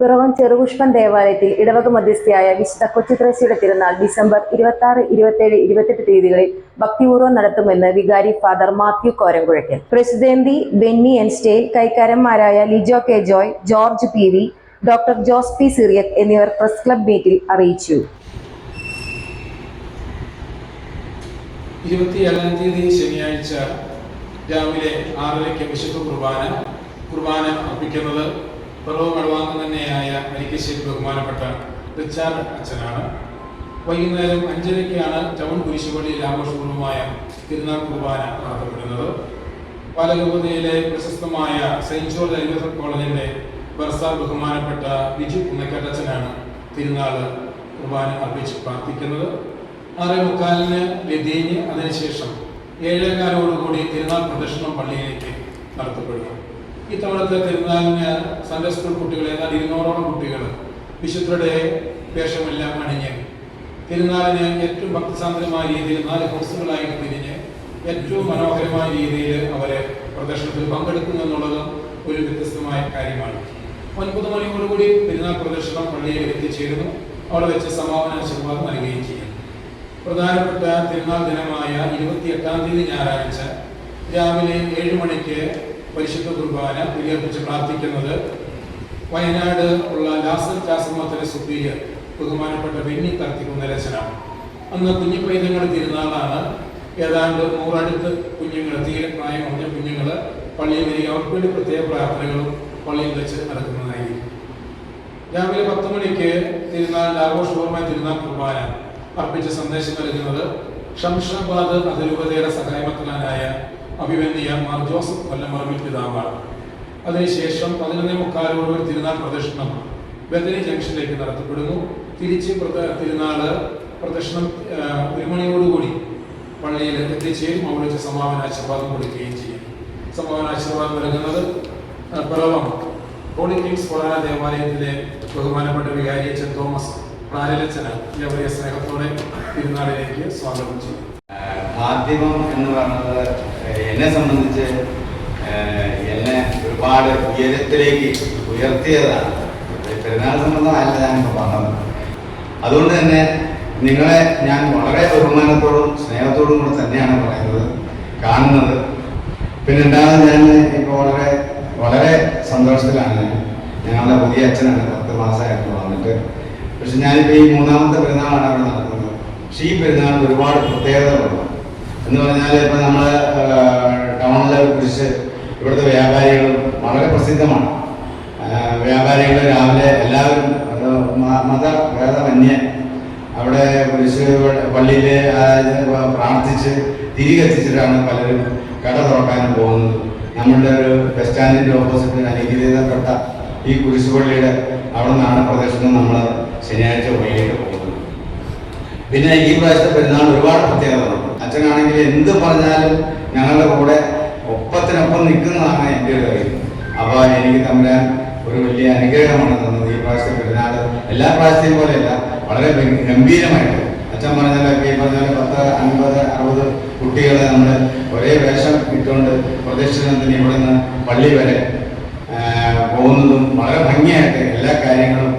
പിറവം ചെറുപുഷ്പൻ ദേവാലയത്തിൽ ഇടവക മധ്യസ്ഥയായ വിശുദ്ധ കൊച്ചുത്രേശിയുടെ തിരുനാൾ ഡിസംബർ ഇരുപത്തി ആറ് ഇരുപത്തിയേഴ് ഇരുപത്തെട്ട് തീയതികളിൽ ഭക്തിപൂർവം നടത്തുമെന്ന് വികാരി father Mathew Koramkuzhakkal president Benny N സ്റ്റേൽ കൈക്കാരന്മാരായ Lijo K Joy George P V doctor Jose P Cyriac എന്നിവർ പ്രസ് ക്ലബ് മീറ്റിൽ അറിയിച്ചു. ഇരുപത്തിയേഴാം തീയതി ശനിയാഴ്ച രാവിലെ ആറരയ്ക്ക് വിശുദ്ധ കുർബാന കുർബാന അർപ്പിക്കുന്നത് പിറവ് കടവാങ്ങ് തന്നെയായ അരിക്കശ്ശേരി ബഹുമാനപ്പെട്ട റിച്ചാർഡ് അച്ഛനാണ്. വൈകുന്നേരം അഞ്ചരയ്ക്കാണ് ടൗൺ കുരിശുപള്ളിയിൽ ആഘോഷപൂർവമായ തിരുനാൾ കുർബാന നടത്തപ്പെടുന്നത്. പാലരൂപതയിലെ പ്രശസ്തമായ സെയിന്റ് ജോർജ് അലിഗർ കോളേജിന്റെ ബർസാർ ബഹുമാനപ്പെട്ട ബിജു കുന്നക്കട്ടച്ചനാണ് തിരുനാൾ കുർബാന അർപ്പിച്ച് പ്രാർത്ഥിക്കുന്നത്. ആറേ മുക്കാലിന് ലതീഞ്ഞ് അതിനുശേഷം ഏഴേകാലോടുകൂടി തിരുനാൾ പ്രദർശനം പള്ളിയിലേക്ക് നടത്തപ്പെടും ഇത്തവണത്തെ തിരുനാളിന് സൺഡേ സ്കൂൾ കുട്ടികൾ ഏതാണ്ട് ഇരുന്നൂറോളം കുട്ടികൾ വിശുദ്ധരുടെ വേഷമെല്ലാം അണിഞ്ഞ് തിരുനാളിന് ഏറ്റവും ഭക്തിസാന്ദ്രമായ രീതിയിൽ നാല് കോഴ്സുകളായിട്ട് തിരിഞ്ഞ് ഏറ്റവും മനോഹരമായ രീതിയിൽ അവരെ പ്രദർശനത്തിൽ പങ്കെടുക്കുന്നു എന്നുള്ളതും ഒരു വ്യത്യസ്തമായ കാര്യമാണ്. ഒൻപത് മണിയോടുകൂടി പെരുന്നാൾ പ്രദർശനം പള്ളിയിൽ എത്തിച്ചേരുന്നു. അവിടെ വെച്ച് സമാപന ആശീർവാദം നൽകുകയും ചെയ്യും. പ്രധാനപ്പെട്ട തിരുനാൾ ദിനമായ ഇരുപത്തിയെട്ടാം തീയതി ഞായറാഴ്ച രാവിലെ ഏഴ് മണിക്ക് പരിശുദ്ധ കുർബാന ഉയർപ്പിച്ച് പ്രാർത്ഥിക്കുന്നത് വയനാട് ഉള്ള ലാസർ ചാസമത്തിലെ സുപ്രീയർ ബഹുമാനപ്പെട്ട വെന്നി കർത്തിക്കുന്ന രചന അന്ന് കുഞ്ഞു പൈതങ്ങൾ തിരുനാളാണ്. ഏതാണ്ട് നൂറടുത്ത് കുഞ്ഞുങ്ങൾ തീരെ പ്രായം കുറഞ്ഞ കുഞ്ഞുങ്ങൾ പള്ളിയിൽ വരിക അവർക്ക് വേണ്ടി പ്രത്യേക പ്രാർത്ഥനകളും പള്ളിയിൽ വെച്ച് നടക്കുന്നതായിരിക്കും. രാവിലെ പത്ത് മണിക്ക് തിരുനാളിന്റെ ആഘോഷപൂർവമായ തിരുനാൾ കുർബാന അർപ്പിച്ച സന്ദേശം നൽകുന്നത് ഷംഷാബാദ് അതിരൂപതയുടെ സഹായമത്തനായ അഭിവന്യ മാർ ജോസഫ് കൊല്ലമറമ്പിൽ പിതാവാണ്. അതിനുശേഷം പതിനൊന്നേ മുക്കാലോട് ഒരു തിരുനാൾ പ്രദക്ഷിണം ബദനി ജംഗ്ഷനിലേക്ക് നടത്തപ്പെടുന്നു. തിരിച്ച് തിരുനാൾ പ്രദക്ഷിണം തിരുമണിയോടുകൂടി പള്ളിയിൽ എത്തിച്ചേരും. അവിടെ വെച്ച് സമാപന ആശീർവാദം കൊടുക്കുകയും ചെയ്യും. സമാപന ആശീർവാദം നൽകുന്നത് പിറവം ഹോളി കിങ്സ് കൊടാന ദേവാലയത്തിലെ ബഹുമാനപ്പെട്ട വികാരി അച്ഛൻ തോമസ് പ്രാരലച്ചന് ഈ അവരെ സ്നേഹത്തോടെ തിരുനാളിലേക്ക് സ്വാഗതം ചെയ്യും. മാധ്യമം എന്ന് പറയുന്നത് എന്നെ സംബന്ധിച്ച് എന്നെ ഒരുപാട് ഉയരത്തിലേക്ക് ഉയർത്തിയതാണ്. പെരുന്നാൾ സംബന്ധമല്ല ഞാനിപ്പോൾ പറഞ്ഞത്. അതുകൊണ്ട് തന്നെ നിങ്ങളെ ഞാൻ വളരെ ബഹുമാനത്തോടും സ്നേഹത്തോടും കൂടെ തന്നെയാണ് പറയുന്നത് കാണുന്നത്. പിന്നെ രണ്ടാമത് ഞാൻ ഇപ്പോൾ വളരെ വളരെ സന്തോഷത്തിലാണ് ഞങ്ങളുടെ പുതിയ അച്ഛനാണ് പത്ത് മാസമായിരുന്നു വന്നിട്ട്. പക്ഷെ ഞാനിപ്പോൾ ഈ മൂന്നാമത്തെ പെരുന്നാളാണ് അവിടെ നടക്കുന്നത്. പക്ഷേ ഈ പെരുന്നാളിന് ഒരുപാട് പ്രത്യേകതകളുണ്ട്. എന്ന് പറഞ്ഞാൽ ഇപ്പം നമ്മൾ ടൗണിലെ കുറിച്ച് ഇവിടുത്തെ വ്യാപാരികളും വളരെ പ്രസിദ്ധമാണ്. വ്യാപാരികൾ രാവിലെ എല്ലാവരും മത ഭേദമന്യേ അവിടെ കുരിശ് പള്ളിയിൽ പ്രാർത്ഥിച്ച് തിരികെ കത്തിച്ചിട്ടാണ് പലരും കട തുറക്കാൻ പോകുന്നത്. നമ്മളുടെ ഒരു ബസ് സ്റ്റാൻഡിന്റെ ഓപ്പോസിറ്റ് അനുഗ്രഹീതപ്പെട്ട ഈ കുരിശുപള്ളിയുടെ അവിടെ നിന്നാണ് പ്രദേശത്ത് നമ്മൾ ശനിയാഴ്ച വൈകിട്ട് പോകുന്നത്. പിന്നെ ഈ പ്രാവശ്യത്തെ പെരുന്നാൾ ഒരുപാട് പ്രത്യേകതകളുണ്ട്. അച്ഛനാണെങ്കിൽ എന്ത് പറഞ്ഞാലും ഞങ്ങളുടെ കൂടെ ഒപ്പത്തിനൊപ്പം നിൽക്കുന്നതാണ് എന്റെ ഒരു കാര്യം. അപ്പോൾ എനിക്ക് തമ്മിൽ ഒരു വലിയ അനുഗ്രഹമാണ് തന്നത് ഈ പ്രാവശ്യത്തെ പെരുന്നാൾ എല്ലാ പ്രാവശ്യത്തെയും പോലെയല്ല വളരെ ഗംഭീരമായിട്ട്. അച്ഛൻ പറഞ്ഞാലൊക്കെ ഈ പറഞ്ഞാൽ പത്ത് അൻപത് അറുപത് കുട്ടികളെ നമ്മൾ ഒരേ വേഷം ഇട്ടുകൊണ്ട് പ്രദക്ഷിണത്തിന് ഇവിടെ നിന്ന് പള്ളി വരെ പോകുന്നതും വളരെ ഭംഗിയായിട്ട് എല്ലാ കാര്യങ്ങളും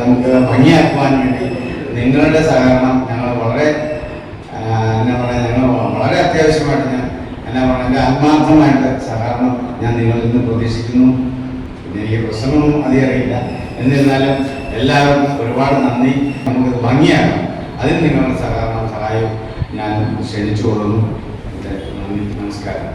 നമുക്ക് ഭംഗിയാക്കുവാൻ വേണ്ടി നിങ്ങളുടെ സഹകരണം വളരെ എന്നാ പറയുക ഞങ്ങൾ വളരെ അത്യാവശ്യമായിട്ട് ഞാൻ എന്നാ പറയുക എന്റെ ആത്മാർത്ഥമായിട്ട് സഹകരണം ഞാൻ നിങ്ങളിൽ നിന്ന് പ്രതീക്ഷിക്കുന്നു. പിന്നെ എനിക്ക് പ്രശ്നമൊന്നും അധികറിയില്ല എന്നിരുന്നാലും എല്ലാവർക്കും ഒരുപാട് നന്ദി. നമുക്ക് ഭംഗിയാണ്. അതിന് നിങ്ങളുടെ സഹകരണം സഹായവും ഞാൻ ക്ഷണിച്ചു കൊള്ളുന്നു നന്ദി നമസ്കാരം.